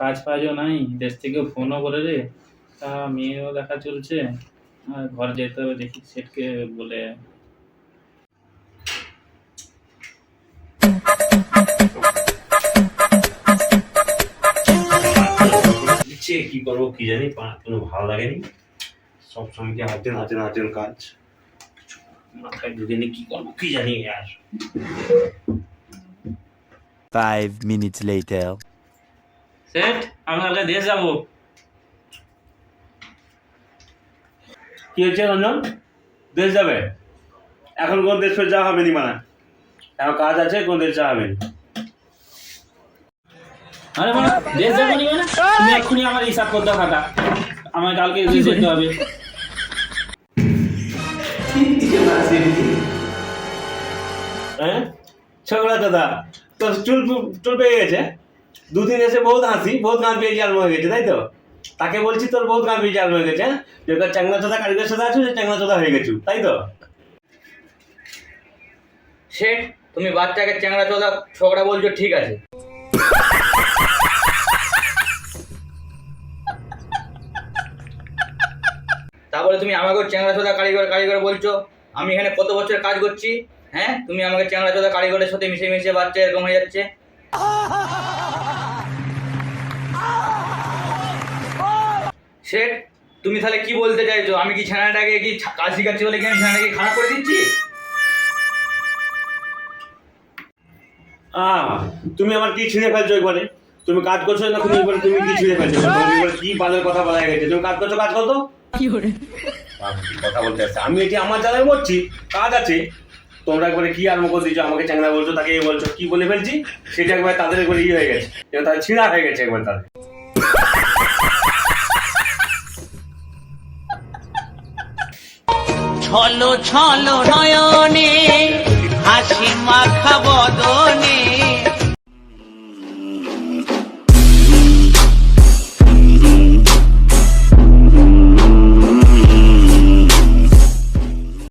কাজ ফাজও নাই দেশ থেকে ফোনও করে রে। তা মেয়েও দেখা চলছে আর ঘর যেতে হবে দেখি সেটকে বলে। ইচ্ছে কি করব কি জানি কোনো ভালো লাগেনি। সব সময় কি হাতে হাতে হাতে কাজ। মাথায় ঢুকেনি কি করব কি জানি আর। Five minutes later. সেট আমি কালকে দেশ যাব। কি হচ্ছে রঞ্জন? দেশ যাবে? এখন কোন দেশ যাওয়া হবে নি মানে? এখন কাজ আছে কোন দেশ যাওয়া হবে আরে মানে দেশ যাব নি মানে? তুমি এক্ষুনি আমার হিসাব করতে খাতা আমার কালকে দেশ যেতে হবে। হ্যাঁ? ছোকরা দাদা তোর চুল চুল পেয়ে গেছে? দুদিন এসে বহুত হাসি, বহুত গান পেয়ে জাল হয়ে গেছে তাই তো? তাকে বলছি তোর বহুত গান পেয়ে জাল হয়ে গেছে হ্যাঁ? যে তোর চ্যাংলা চোদা কারিগর সাথে আছো যে চ্যাংলা চোদা হয়ে গেছু, তাই তো? শেঠ, তুমি বাচ্চাকে চ্যাংড়া চোদা ছোকরা বলছো, ঠিক আছে। তারপরে তুমি আমাকেও চ্যাংড়া চোদা কারিগর কারিগর বলছো, আমি এখানে কত বছর কাজ করছি হ্যাঁ? তুমি আমাকে চ্যাংড়া চোদা কারিগরের সাথে মিশে মিশে বাচ্চা এরকম হয়ে যাচ্ছে। শেঠ তুমি তাহলে কি বলতে চাইছো? আমি কি ছানাটাকে কি ছা- কাজ শিখাচ্ছি বলে কি আমি ছানাটাকে খারাপ করে দিচ্ছি? আহ তুমি আমার কি ছিঁড়ে ফেলছো একবারে তুমি কাজ করছ না তুমি এবারে তুমি কি ছিঁড়ে ফেলছো? কি বালের কথা বলা গেছে? তুমি কাজ করছ কাজ করতো কি কথা বলতে আসছে। আমি এটি আমার জায়গায় বলছি কাজ আছে। তোমরা একবারে কি আরম্ভ করে দিচ্ছ আমাকে চ্যাংরা বলছো, তাকে এই বলছো, কি বলে ফেলছি? সেটা একবার তাদের একবার ইয়ে হয়ে গেছে। এবার তাদের ছিঁড়া হয়ে গেছে একবার তাদের। ছলো ছলো নয়নে, হাসি মাখা বদনে